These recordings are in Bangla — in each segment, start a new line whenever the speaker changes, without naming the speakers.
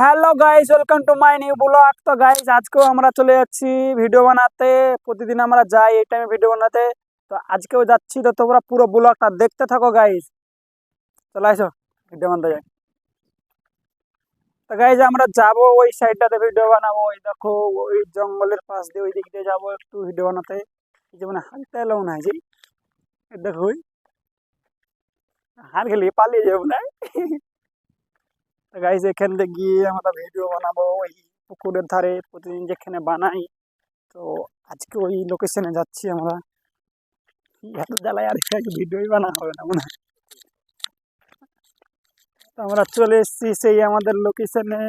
Hello guys welcome to my new blog তো গাইজ আজকেও আমরা চলে যাচ্ছি ভিডিও বানাতে। প্রতিদিন আমরা যাই এই টাইমে ভিডিও বানাতে। তো আজকেও যাচ্ছি, তো তোমরা পুরো ব্লগটা দেখতে থাকো গাইস চলে আসো ভিডিও বানাতে যাই। তো গাইজ আমরা যাব ওই সাইডটাতে ভিডিও বানাবো। ওই দেখো, ওই জঙ্গলের পাশ দিয়ে ওই দিক দিয়ে যাব একটু ভিডিও বানাতে। যে মানে হাঁটতে এলাম না যে। দেখো ওই। হার গেলে পালিয়ে যাব না। গাইজ এখান থেকে গিয়ে আমরা ভিডিও বানাবো। ওই পুকুরের ধারে প্রতিদিন যেখানে বানাই। তো আজকে ওই লোকেশনে যাচ্ছি আমরা। এত জ্বালায় আর ভিডিওই বানানো হবে না মনে আমরা চলে এসেছি সেই আমাদের লোকেশনে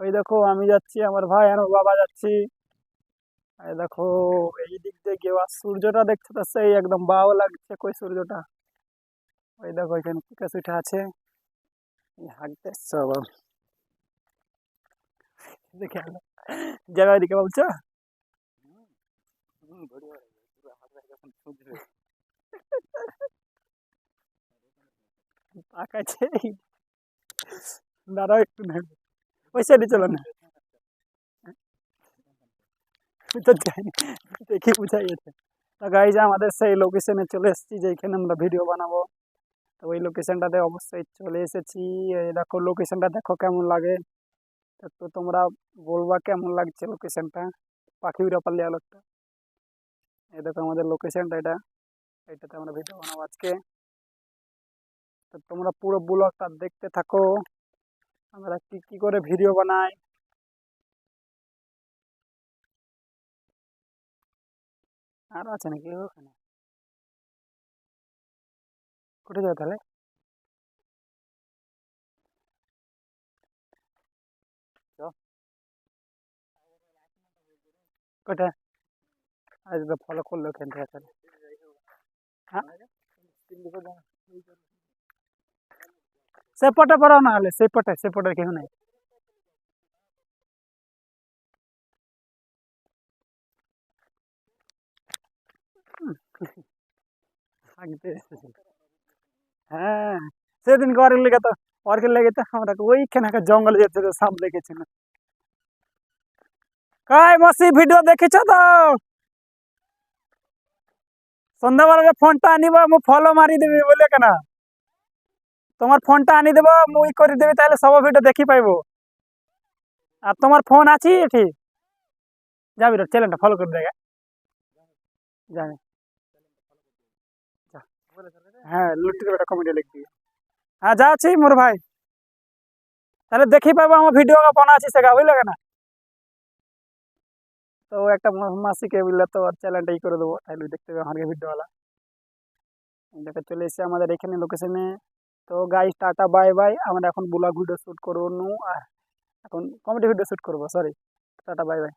ওই দেখো, আমি যাচ্ছি, আমার ভাই আর বাবা যাচ্ছি। দেখো, এই দিক দিয়ে আর সূর্যটা দেখতে সেই একদম বাও লাগছে কই সূর্যটা? ওই দেখো, এখানে উঠে আছে। এসছে বাবা দেখে যাবে ওইদিকে বলছো দাঁড়াও একটু নেবে ওই সাইডে চলো না তো জানি দেখে বুঝাই গেছে তো গাইজ আমাদের সেই লোকেশনে চলে এসেছি যেখানে আমরা ভিডিও বানাবো তো ওই লোকেশনটাতে অবশ্যই চলে এসেছি। দেখো লোকেশনটা দেখো কেমন লাগে। তো তোমরা বলবা কেমন লাগছে লোকেশনটা পাখি উড়া পারলে আলোকটা। এই দেখো আমাদের লোকেশনটা এটা। এটাতে আমরা ভিডিও বানাবো আজকে। তো তোমরা পুরো ব্লগটা দেখতে থাকো। আমরা কি কি করে ভিডিও বানাই? আর আছে নাকি ওখানে? কোথায় যাবে তাহলে কোথায় আজ তো ফলো করল ওখান থেকে তাহলে হ্যাঁ সেপটে পড়াও না হলে সেপটে হ্যাঁ সেদিন ঘরের লেগে তো ওরকে লেগে তো আমরা ওইখানে জঙ্গলে যেতে সাপ দেখেছি না কাই মাসি, ভিডিও দেখেছ তো? সন্ধ্যাবেলা ফোনটা আনিব, মু ফলো মারি দেবি বলে কেনা? তোমার ফোনটা আনি দেব, মুই করে দেবি, তাহলে সব ভিডিও দেখি পাইব। আর তোমার ফোন আছে এটি? যাবি চ্যানেলটা ফলো করে দেবে জানি হ্যাঁ লুটি একটা কমেডি লিখবি। হ্যাঁ যা আছি মোর ভাই। তাহলে দেখি পাবো আমার ভিডিও বানা আছে সেগা, বুঝলে না তো একটা মাসিকে বললে তো ওর চ্যানেলটা করে দেবো তাহলে দেখতে হবে আমাকে ভিডিওওয়ালা দেখে, চলে এসেছে আমাদের এখানে লোকেশনে তো গাইস টাটা বাই বাই আমরা এখন ব্লগ ভিডিও শ্যুট করব আর এখন কমেডি ভিডিও শ্যুট করব সরি টাটা বাই বাই